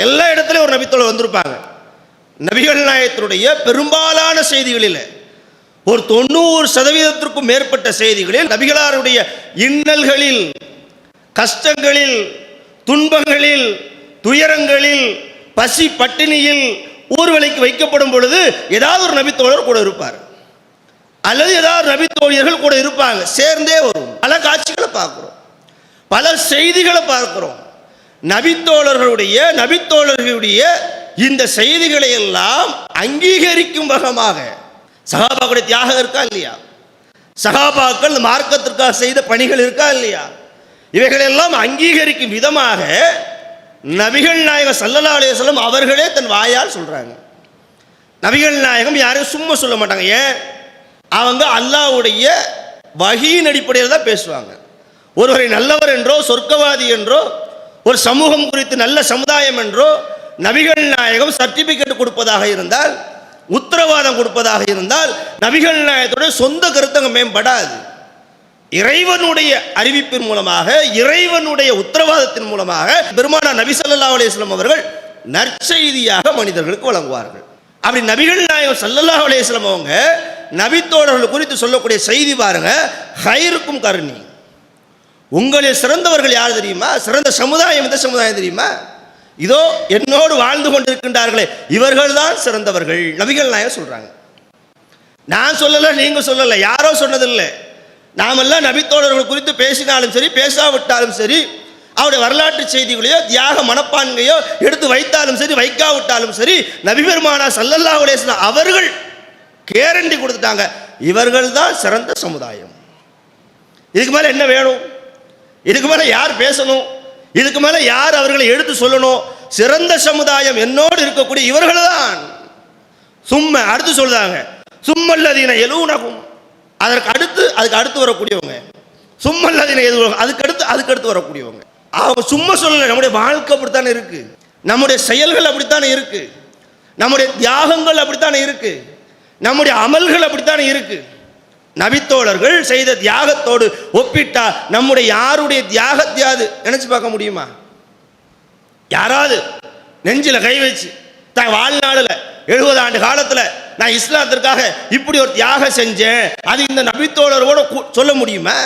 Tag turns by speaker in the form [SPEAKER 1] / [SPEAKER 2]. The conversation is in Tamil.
[SPEAKER 1] எல்லா இடத்துலையும் ஒரு நபித்தோழர் வந்திருப்பாங்க. நபிகள் நாயத்தினுடைய பெரும்பாலான செய்திகளில் ஒரு தொண்ணூறு சதவீதத்திற்கும் மேற்பட்ட செய்திகளில் நபிகளாருடைய இன்னல்களில் கஷ்டங்களில் துன்பங்களில் துயரங்களில் பசி பட்டினியில் ஊர்வலைக்கு வைக்கப்படும் பொழுது ஏதாவது ஒரு நபித்தோழர் கூட இருப்பார். அல்லது ஏதாவது நபித்தோழியர்கள் கூட இருப்பாங்க. சேர்ந்தே வரும் பல காட்சிகளை பார்க்குறோம். பல செய்திகளை பார்க்குறோம். நபித்தோழர்களுடைய நபித்தோழர்களுடைய இந்த செய்திகளை எல்லாம் அங்கீகரிக்கும் வகமாக சகாபாக்குடைய தியாகம் இருக்கா இல்லையா? சகாபாக்கள் இந்த மார்க்கத்திற்காக செய்த பணிகள் இருக்கா இல்லையா? இவைகளெல்லாம் அங்கீகரிக்கும் விதமாக நபிகள் நாயகம் சல்லல்லா அலையம் அவர்களே தன் வாயால் சொல்கிறாங்க நபிகள் நாயகம் யாரும் சும்மா சொல்ல மாட்டாங்க. ஏன்? அவங்க அல்லாஹ்வுடைய வகியின் அடிப்படையில் தான் பேசுவாங்க. ஒருவரை நல்லவர் என்றோ சொர்க்கவாதி என்றோ ஒரு சமூகம் குறித்து நல்ல சமுதாயம் என்றோ நபிகள் நாயகம் சர்டிபிகேட் கொடுப்பதாக இருந்தால் உத்தரவாதம் கொடுப்பதாக இருந்தால் நபிகள் நாயகத்துடைய சொந்த கருத்தங்க மேம்படாது. இறைவனுடைய அறிவிப்பின் மூலமாக இறைவனுடைய உத்தரவாதத்தின் மூலமாக பெருமானா நபி சல்லா அலையம் அவர்கள் நற்செய்தியாக மனிதர்களுக்கு வழங்குவார்கள். அப்படி நபிகள் நாயகம் சல்லல்லா அலையம் அவங்க நபித்தோழர்கள் குறித்து சொல்லக்கூடிய செய்தி பாருங்க ஹைருக்கும் கருணி. உங்களில் சிறந்தவர்கள் யார் தெரியுமா? சிறந்த சமுதாயம் எந்த சமுதாயம் தெரியுமா? இதோ என்னோடு வாழ்ந்து கொண்டிருக்கின்றார்களே இவர்கள் தான் சிறந்தவர்கள். நபிகள் நாயகம் சொல்கிறாங்க நான் சொல்லலை நீங்கள் சொல்லலை யாரோ சொன்னதில்லை. நாமெல்லாம் நபித்தோழர்கள் குறித்து பேசினாலும் சரி பேசாவிட்டாலும் சரி அவருடைய வரலாற்று செய்திகளையோ தியாக மனப்பான்மையோ எடுத்து வைத்தாலும் சரி வைக்காவிட்டாலும் சரி நபிபெருமானா சல்லல்லா அலைஹி அவர்கள் கேரண்டி கொடுத்துட்டாங்க. இவர்கள் தான் சிறந்த சமுதாயம். இதுக்கு மேலே என்ன வேணும்? இதுக்கு மேலே யார் பேசணும்? இதுக்கு மேலே யார் அவர்களை எடுத்து சொல்லணும்? சிறந்த சமுதாயம் என்னோடு இருக்கக்கூடிய இவர்கள் தான் சும்மை அடுத்து சொல்றாங்க. சும்மல்லதீன எலூனகும். அதற்கு அடுத்து அதுக்கு அடுத்து வரக்கூடியவங்க. சும்மல்லதீன எது அதுக்கு அடுத்து அதுக்கு அடுத்து வரக்கூடியவங்க. அவங்க சும்மா சொல்லலை. நம்முடைய வாழ்க்கை அப்படித்தானே இருக்கு? நம்முடைய செயல்கள் அப்படித்தானே இருக்கு? நம்முடைய தியாகங்கள் அப்படித்தானே இருக்கு? நம்முடைய அமல்கள் அப்படித்தானே இருக்குது நபித்தோழர்கள் செய்த தியாகத்தோடு ஒப்பிட்டா நம்முடைய யாருடைய தியாகத்தையாவது நினைச்சு பார்க்க முடியுமா? யாராவது நெஞ்சில் கை வச்சு தான் வாழ்நாளில் எழுபது ஆண்டு காலத்தில் நான் இஸ்லாத்திற்காக இப்படி ஒரு தியாகம் செஞ்சேன் அது இந்த நபித்தோழரோட சொல்ல முடியுமா?